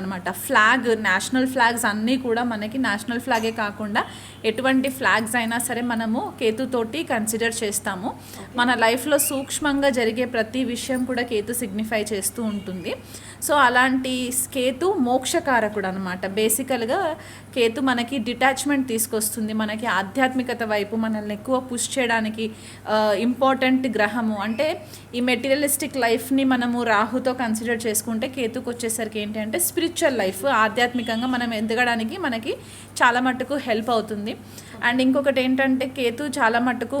అనమాట flag national flags అన్నీ కూడా మనకి నేషనల్ ఫ్లాగే కాకుండా ఎటువంటి ఫ్లాగ్స్ అయినా సరే మనము కేతుతోటి కన్సిడర్ చేస్తాము. మన లైఫ్లో సూక్ష్మంగా జరిగే ప్రతి విషయం కూడా కేతు సిగ్నిఫై చేస్తూ ఉంటుంది. సో అలాంటి కేతు మోక్షకారకుడు అనమాట బేసికల్గా కేతు మనకి డిటాచ్మెంట్ తీసుకొస్తుంది. మనకి ఆధ్యాత్మికత వైపు మనల్ని ఎక్కువ పుష్ చేయడానికి ఇంపార్టెంట్ గ్రహము. అంటే ఈ మెటీరియలిస్టిక్ లైఫ్ని మనము రాహుతో కన్సిడర్ చేసుకుంటే కేతుకు వచ్చేసరికి ఏంటి అంటే స్పిరిచువల్ లైఫ్ ఆధ్యాత్మికంగా మనం ఎదగడానికి మనకి చాలా మట్టుకు హెల్ప్ అవుతుంది. అండ్ ఇంకొకటి ఏంటంటే కేతు చాలా మట్టుకు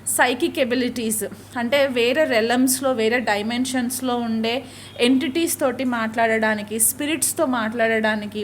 సైకిక్ ఎబిలిటీస్ అంటే వేరే రెలమ్స్లో వేరే డైమెన్షన్స్లో ఉండే ఎంటిటీస్ తోటి మాట్లాడడానికి స్పిరిట్స్తో మాట్లాడడానికి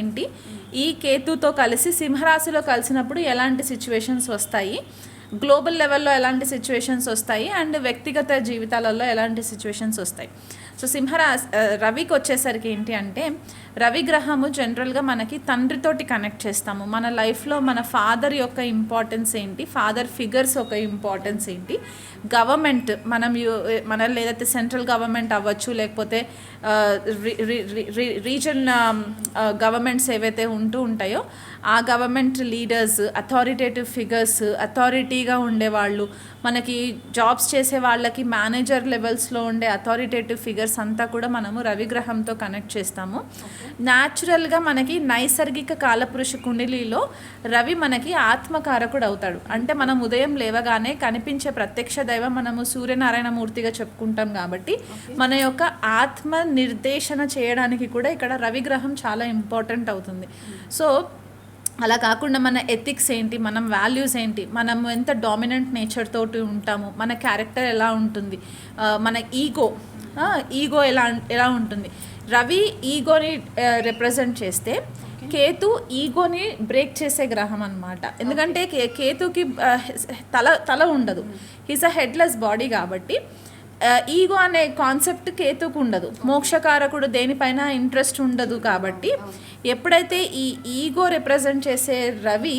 ఏంటి? ఈ కేతుతో కలిసి సింహరాశిలో కలిసినప్పుడు ఎలాంటి సిచ్యువేషన్స్ వస్తాయి? గ్లోబల్ లెవెల్లో ఎలాంటి సిచ్యువేషన్స్ వస్తాయి? అండ్ వ్యక్తిగత జీవితాలలో ఎలాంటి సిచ్యువేషన్స్ వస్తాయి? సో సింహరా రవికి వచ్చేసరికి ఏంటి అంటే రవి గ్రహము జనరల్గా మనకి తండ్రితోటి కనెక్ట్ చేస్తాము. మన లైఫ్లో మన ఫాదర్ యొక్క ఇంపార్టెన్స్ ఏంటి? ఫాదర్ ఫిగర్స్ ఒక ఇంపార్టెన్స్ ఏంటి? గవర్నమెంట్ మనం మనం మన లేదైతే సెంట్రల్ గవర్నమెంట్ అవ్వచ్చు లేకపోతే రీజన్ గవర్నమెంట్స్ ఏవైతే ఉంటూ ఉంటాయో ఆ గవర్నమెంట్ లీడర్స్ అథారిటేటివ్ ఫిగర్స్ అథారిటీగా ఉండేవాళ్ళు మనకి జాబ్స్ చేసే వాళ్ళకి మేనేజర్ లెవెల్స్లో ఉండే అథారిటేటివ్ ఫిగర్స్ అంతా కూడా మనము రవిగ్రహంతో కనెక్ట్ చేస్తాము. న్యాచురల్గా మనకి నైసర్గిక కాలపురుష కుండలిలో రవి మనకి ఆత్మకారకుడు అవుతాడు. అంటే మనం ఉదయం లేవగానే కనిపించే ప్రత్యక్ష దైవం మనము సూర్యనారాయణ మూర్తిగా చెప్పుకుంటాం కాబట్టి మన యొక్క ఆత్మ నిర్దేశన చేయడానికి కూడా ఇక్కడ రవిగ్రహం చాలా ఇంపార్టెంట్ అవుతుంది. సో అలా కాకుండా మన ఎథిక్స్ ఏంటి మనం వాల్యూస్ ఏంటి మనం ఎంత డామినెంట్ నేచర్ తోటి ఉంటాము మన క్యారెక్టర్ ఎలా ఉంటుంది మన ఈగో ఈగో ఎలా ఎలా ఉంటుంది. రవి ఈగోని రిప్రజెంట్ చేస్తే కేతు ఈగోని బ్రేక్ చేసే గ్రహం అన్నమాట. ఎందుకంటే కే- కేతుకి తల తల ఉండదు. హిస్ అ హెడ్లెస్ బాడీ కాబట్టి ఈగో అనే కాన్సెప్ట్ కేతుకు ఉండదు. మోక్షకారకుడు దేనిపైన ఇంట్రెస్ట్ ఉండదు కాబట్టి ఎప్పుడైతే ఈ ఈగో రిప్రజెంట్ చేసే రవి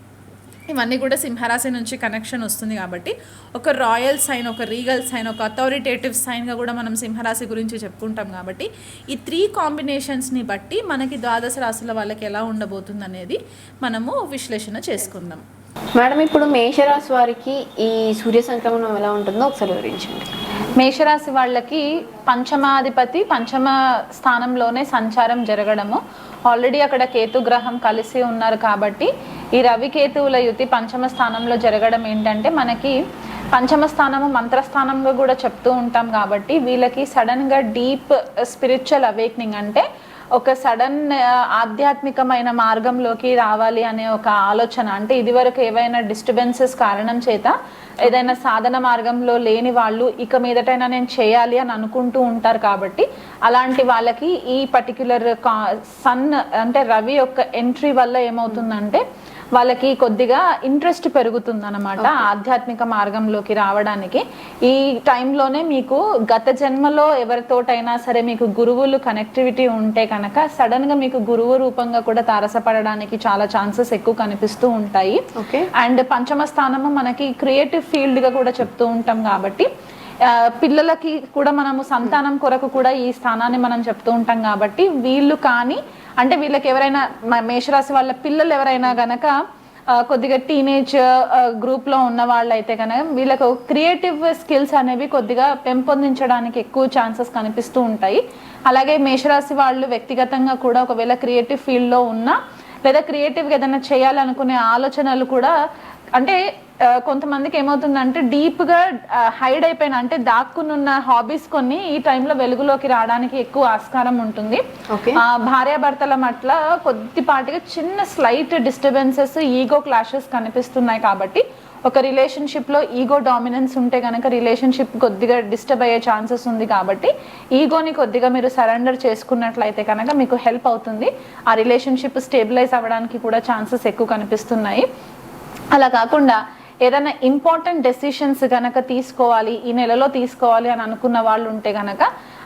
ఇవన్నీ కూడా సింహరాశి నుంచి కనెక్షన్ వస్తుంది కాబట్టి ఒక రాయల్ సైన్ ఒక రీగల్ సైన్ ఒక అథారిటేటివ్ సైన్గా కూడా మనం సింహరాశి గురించి చెప్పుకుంటాం కాబట్టి ఈ త్రీ కాంబినేషన్స్ని బట్టి మనకి ద్వాదశ రాశుల వాళ్ళకి ఎలా ఉండబోతుంది అనేది మనము విశ్లేషణ చేసుకుందాం. మేడం ఇప్పుడు మేషరాశి వారికి ఈ సూర్య సంక్రమణం ఎలా ఉంటుందో ఒకసారి వివరించండి. మేషరాశి వాళ్ళకి పంచమాధిపతి పంచమ స్థానంలోనే సంచారం జరగడము. ఆల్రెడీ అక్కడ కేతు గ్రహం కలిసి ఉన్నారు కాబట్టి ఈ రవికేతువుల యుతి పంచమ స్థానంలో జరగడం ఏంటంటే మనకి పంచమ స్థానము మంత్రస్థానంగా కూడా చెప్తూ ఉంటాం కాబట్టి వీళ్ళకి సడన్గా డీప్ స్పిరిచువల్ అవేక్నింగ్ అంటే ఒక సడన్ ఆధ్యాత్మికమైన మార్గంలోకి రావాలి అనే ఒక ఆలోచన. అంటే ఇదివరకు ఏవైనా డిస్టర్బెన్సెస్ కారణం చేత ఏదైనా సాధన మార్గంలో లేని వాళ్ళు ఇక మీదటైనా నేను చేయాలి అని అనుకుంటూ ఉంటారు కాబట్టి అలాంటి వాళ్ళకి ఈ పర్టిక్యులర్ సన్ అంటే రవి యొక్క ఎంట్రీ వల్ల ఏమవుతుందంటే వాళ్ళకి కొద్దిగా ఇంట్రెస్ట్ పెరుగుతుంది అనమాట ఆధ్యాత్మిక మార్గంలోకి రావడానికి. ఈ టైంలోనే మీకు గత జన్మలో ఎవరితోటైనా సరే మీకు గురువులు కనెక్టివిటీ ఉంటే కనుక సడన్గా మీకు గురువు రూపంగా కూడా తారసపడడానికి చాలా ఛాన్సెస్ ఎక్కువ కనిపిస్తూ ఉంటాయి. ఓకే అండ్ పంచమ స్థానము మనకి క్రియేటివ్ ఫీల్డ్గా కూడా చెప్తూ ఉంటాం కాబట్టి పిల్లలకి కూడా మనము సంతానం కొరకు కూడా ఈ స్థానాన్ని మనం చెప్తూ ఉంటాం కాబట్టి వీళ్ళు కానీ అంటే వీళ్ళకి ఎవరైనా మేషరాశి వాళ్ళ పిల్లలు ఎవరైనా గనక కొద్దిగా టీనేజ్ గ్రూప్లో ఉన్న వాళ్ళు అయితే కనుక వీళ్ళకు క్రియేటివ్ స్కిల్స్ అనేవి కొద్దిగా పెంపొందించడానికి ఎక్కువ ఛాన్సెస్ కనిపిస్తూ ఉంటాయి. అలాగే మేషరాశి వాళ్ళు వ్యక్తిగతంగా కూడా ఒకవేళ క్రియేటివ్ ఫీల్డ్లో ఉన్న ఉన్నా లేదా క్రియేటివ్గా ఏదైనా చేయాలనుకునే ఆలోచనలు కూడా అంటే కొంతమందికి ఏమవుతుందంటే డీప్గా హైడ్ అయిపోయిన అంటే దాక్కునున్న హాబీస్ కొన్ని ఈ టైంలో వెలుగులోకి రావడానికి ఎక్కువ ఆస్కారం ఉంటుంది. భార్యాభర్తల మట్ల కొద్దిపాటిగా చిన్న స్లైట్ డిస్టర్బెన్సెస్ ఈగో క్లాషెస్ కనిపిస్తున్నాయి కాబట్టి ఒక రిలేషన్షిప్లో ఈగో డామినెన్స్ ఉంటే కనుక రిలేషన్షిప్ కొద్దిగా డిస్టర్బ్ అయ్యే ఛాన్సెస్ ఉంది కాబట్టి ఈగోని కొద్దిగా మీరు సరెండర్ చేసుకున్నట్లయితే కనుక మీకు హెల్ప్ అవుతుంది. ఆ రిలేషన్షిప్ స్టేబిలైజ్ అవ్వడానికి కూడా ఛాన్సెస్ ఎక్కువ కనిపిస్తున్నాయి. అలా కాకుండా ఏదైనా ఇంపార్టెంట్ డెసిషన్స్ కనుక తీసుకోవాలి ఈ నెలలో తీసుకోవాలి అని అనుకున్న వాళ్ళు ఉంటే గనక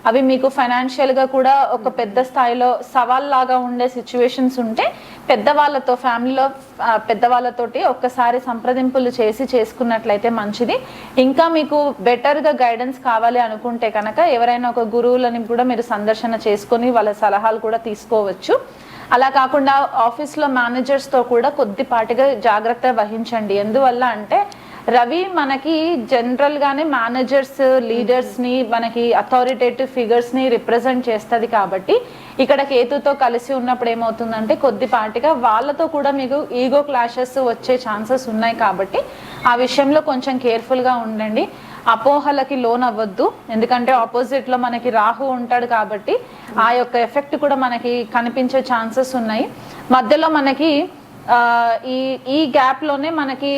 అవి మీకు ఫైనాన్షియల్గా కూడా ఒక పెద్ద స్థాయిలో సవాల్ లాగా ఉండే సిచ్యువేషన్స్ ఉంటే పెద్దవాళ్ళతో ఫ్యామిలీలో పెద్దవాళ్ళతోటి ఒక్కసారి సంప్రదింపులు చేసి చేసుకున్నట్లయితే మంచిది. ఇంకా మీకు బెటర్గా గైడెన్స్ కావాలి అనుకుంటే కనుక ఎవరైనా ఒక గురువులని కూడా మీరు సందర్శన చేసుకొని వాళ్ళ సలహాలు కూడా తీసుకోవచ్చు. అలా కాకుండా ఆఫీస్లో మేనేజర్స్తో కూడా కొద్దిపాటిగా జాగ్రత్త వహించండి. ఎందువల్ల అంటే రవి మనకి జనరల్ గానే మేనేజర్స్ లీడర్స్ని మనకి అథారిటేటివ్ ఫిగర్స్ని రిప్రజెంట్ చేస్తుంది కాబట్టి ఇక్కడ కేతుతో కలిసి ఉన్నప్పుడు ఏమవుతుందంటే కొద్దిపాటిగా వాళ్ళతో కూడా మీకు ఈగో క్లాషెస్ వచ్చే ఛాన్సెస్ ఉన్నాయి కాబట్టి ఆ విషయంలో కొంచెం కేర్ఫుల్గా ఉండండి. అపోహలకి లోన్ అవ్వద్దు ఎందుకంటే ఆపోజిట్లో మనకి రాహు ఉంటాడు కాబట్టి ఆ యొక్క ఎఫెక్ట్ కూడా మనకి కనిపించే ఛాన్సెస్ ఉన్నాయి. మధ్యలో మనకి ఆ, ఈ ఈ గ్యాప్లోనే మనకి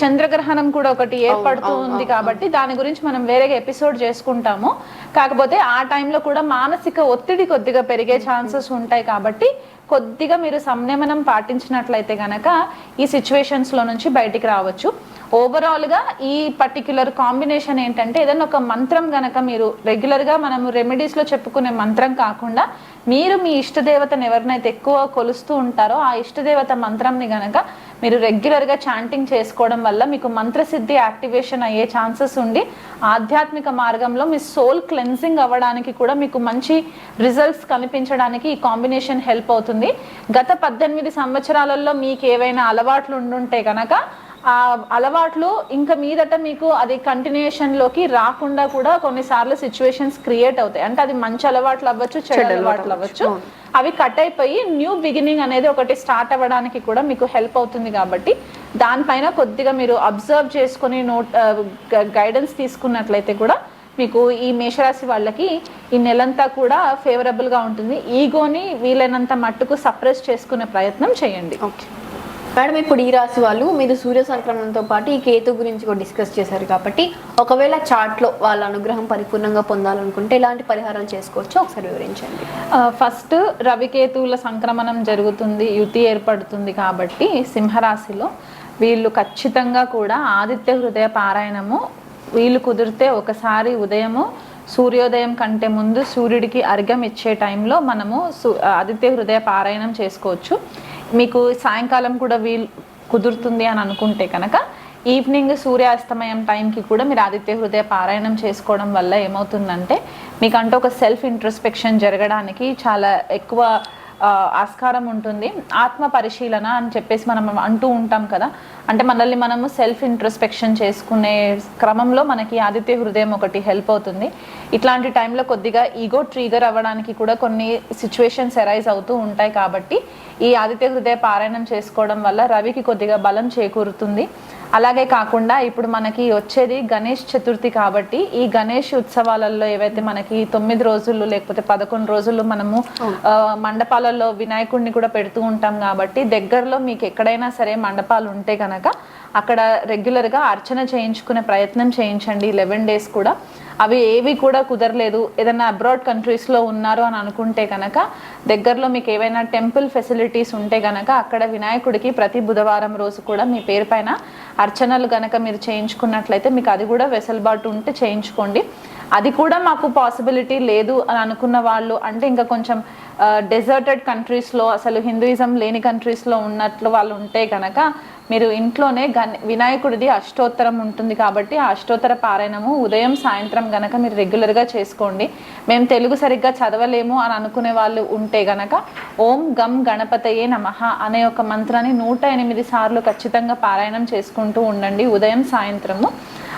చంద్రగ్రహణం కూడా ఒకటి ఏర్పడుతూ ఉంది కాబట్టి దాని గురించి మనం వేరేగా ఎపిసోడ్ చేసుకుంటాము. కాకపోతే ఆ టైంలో కూడా మానసిక ఒత్తిడి కొద్దిగా పెరిగే ఛాన్సెస్ ఉంటాయి కాబట్టి కొద్దిగా మీరు సంయమనం పాటించినట్లయితే గనక ఈ సిచ్యువేషన్స్లో నుంచి బయటికి రావచ్చు. ఓవరాల్గా ఈ పర్టిక్యులర్ కాంబినేషన్ ఏంటంటే ఏదైనా ఒక మంత్రం గనక మీరు రెగ్యులర్గా మనము రెమెడీస్లో చెప్పుకునే మంత్రం కాకుండా మీరు మీ ఇష్టదేవతను ఎవరినైతే ఎక్కువ కొలుస్తూ ఉంటారో ఆ ఇష్టదేవత మంత్రంని గనక మీరు రెగ్యులర్గా చాంటింగ్ చేసుకోవడం వల్ల మీకు మంత్రసిద్ధి యాక్టివేషన్ అయ్యే ఛాన్సెస్ ఉండి ఆధ్యాత్మిక మార్గంలో మీ సోల్ క్లెన్సింగ్ అవ్వడానికి కూడా మీకు మంచి రిజల్ట్స్ కనిపించడానికి ఈ కాంబినేషన్ హెల్ప్ అవుతుంది. గత పద్దెనిమిది సంవత్సరాలలో మీకు ఏవైనా అలవాట్లు ఉండుంటే కనుక ఆ అలవాట్లు ఇంకా మీదట మీకు అది కంటిన్యూషన్లోకి రాకుండా కూడా కొన్నిసార్లు సిచ్యువేషన్స్ క్రియేట్ అవుతాయి. అంటే అది మంచి అలవాట్లు అవ్వచ్చు చెడు అలవాట్లు అవ్వచ్చు. అవి కట్ అయిపోయి న్యూ బిగినింగ్ అనేది ఒకటి స్టార్ట్ అవ్వడానికి కూడా మీకు హెల్ప్ అవుతుంది కాబట్టి దానిపైన కొద్దిగా మీరు అబ్జర్వ్ చేసుకొని నోట్ గైడెన్స్ తీసుకున్నట్లయితే కూడా మీకు ఈ మేషరాశి వాళ్ళకి ఈ నెలంతా కూడా ఫేవరబుల్గా ఉంటుంది. ఈగోని వీలైనంత మట్టుకు సప్రెస్ చేసుకునే ప్రయత్నం చేయండి. ఓకే. మేడం ఇప్పుడు ఈ రాశి వాళ్ళు మీరు సూర్య సంక్రమణంతో పాటు ఈ కేతు గురించి కూడా డిస్కస్ చేశారు కాబట్టి ఒకవేళ చాట్లో వాళ్ళ అనుగ్రహం పరిపూర్ణంగా పొందాలనుకుంటే ఎలాంటి పరిహారాలు చేసుకోవచ్చో ఒకసారి వివరించండి. ఫస్ట్ రవికేతువుల సంక్రమణం జరుగుతుంది యుతి ఏర్పడుతుంది కాబట్టి సింహరాశిలో వీళ్ళు ఖచ్చితంగా కూడా ఆదిత్య హృదయ పారాయణము వీళ్ళు కుదిరితే ఒకసారి ఉదయము సూర్యోదయం కంటే ముందు సూర్యుడికి అర్ఘ్యం ఇచ్చే టైంలో మనము సు- ఆదిత్య హృదయ పారాయణం చేసుకోవచ్చు. మీకు సాయంకాలం కూడా వీలు కుదురుతుంది అని అనుకుంటే కనుక ఈవినింగ్ సూర్యాస్తమయం టైంకి కూడా మీరు ఆదిత్య హృదయ పారాయణం చేసుకోవడం వల్ల ఏమవుతుందంటే మీకంటూ ఒక సెల్ఫ్ ఇంట్రస్పెక్షన్ జరగడానికి చాలా ఎక్కువ ఆస్కారం ఉంటుంది. ఆత్మ పరిశీలన అని చెప్పేసి మనం అంటూ ఉంటాం కదా. అంటే మనల్ని మనము సెల్ఫ్ ఇంట్రస్పెక్షన్ చేసుకునే క్రమంలో మనకి ఆదిత్య హృదయం ఒకటి హెల్ప్ అవుతుంది. ఇట్లాంటి టైంలో కొద్దిగా ఈగో ట్రిగర్ అవ్వడానికి కూడా కొన్ని సిచ్యువేషన్స్ ఎరైజ్ అవుతూ ఉంటాయి కాబట్టి ఈ ఆదిత్య హృదయ పారాయణం చేసుకోవడం వల్ల రవికి కొద్దిగా బలం చేకూరుతుంది. అలాగే కాకుండా ఇప్పుడు మనకి వచ్చేది గణేష్ చతుర్థి కాబట్టి ఈ గణేష్ ఉత్సవాలలో ఏవైతే మనకి తొమ్మిది రోజులు లేకపోతే పదకొండు రోజులు మనము మండపాలలో వినాయకుడిని కూడా పెడుతూ ఉంటాం కాబట్టి దగ్గరలో మీకు ఎక్కడైనా సరే మండపాలు ఉంటే కనుక అక్కడ రెగ్యులర్గా అర్చన చేయించుకునే ప్రయత్నం చేయించండి లెవెన్ డేస్ కూడా. అవి ఏవి కూడా కుదరలేదు. ఏదైనా అబ్రాడ్ కంట్రీస్లో ఉన్నారు అని అనుకుంటే కనుక దగ్గరలో మీకు ఏవైనా టెంపుల్ ఫెసిలిటీస్ ఉంటే కనుక అక్కడ వినాయకుడికి ప్రతి బుధవారం రోజు కూడా మీ పేరు పైన అర్చనలు కనుక మీరు చేయించుకున్నట్లయితే మీకు అది కూడా వెసులుబాటు ఉంటే చేయించుకోండి. అది కూడా మాకు పాసిబిలిటీ లేదు అని అనుకున్న వాళ్ళు అంటే ఇంకా కొంచెం డెజర్టెడ్ కంట్రీస్లో అసలు హిందూయిజం లేని కంట్రీస్లో ఉన్నట్లు వాళ్ళు ఉంటే కనుక మీరు ఇంట్లోనే గణ వినాయకుడిది అష్టోత్తరం ఉంటుంది కాబట్టి ఆ అష్టోత్తర పారాయణము ఉదయం సాయంత్రం గనక మీరు రెగ్యులర్గా చేసుకోండి. మేము తెలుగు సరిగ్గా చదవలేము అని అనుకునే వాళ్ళు ఉంటే గనక ఓం గం గణపతయే నమః అనే ఒక మంత్రాన్ని నూట ఎనిమిది సార్లు ఖచ్చితంగా పారాయణం చేసుకుంటూ ఉండండి ఉదయం సాయంత్రము.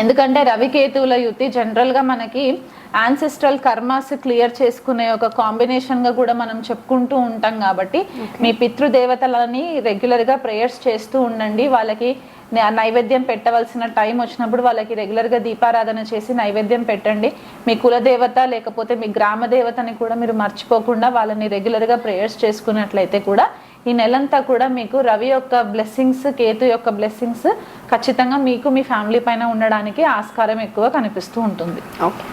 ఎందుకంటే రవికేతువుల యుతి జనరల్గా మనకి యాన్సెస్ట్రల్ కర్మాస్ క్లియర్ చేసుకునే ఒక కాంబినేషన్గా కూడా మనం చెప్పుకుంటూ ఉంటాం కాబట్టి మీ పితృదేవతలని రెగ్యులర్గా ప్రేయర్స్ చేస్తూ ఉండండి. వాళ్ళకి నైవేద్యం పెట్టవలసిన టైం వచ్చినప్పుడు వాళ్ళకి రెగ్యులర్గా దీపారాధన చేసి నైవేద్యం పెట్టండి. మీ కులదేవత లేకపోతే మీ గ్రామ దేవతని కూడా మీరు మర్చిపోకుండా వాళ్ళని రెగ్యులర్గా ప్రేయర్స్ చేసుకున్నట్లయితే కూడా ఈ నెలంతా కూడా మీకు రవి యొక్క బ్లెస్సింగ్స్ కేతు యొక్క బ్లెస్సింగ్స్ ఖచ్చితంగా మీకు మీ ఫ్యామిలీ పైన ఉండడానికి ఆస్కారం ఎక్కువ కనిపిస్తూ ఉంటుంది. ఓకే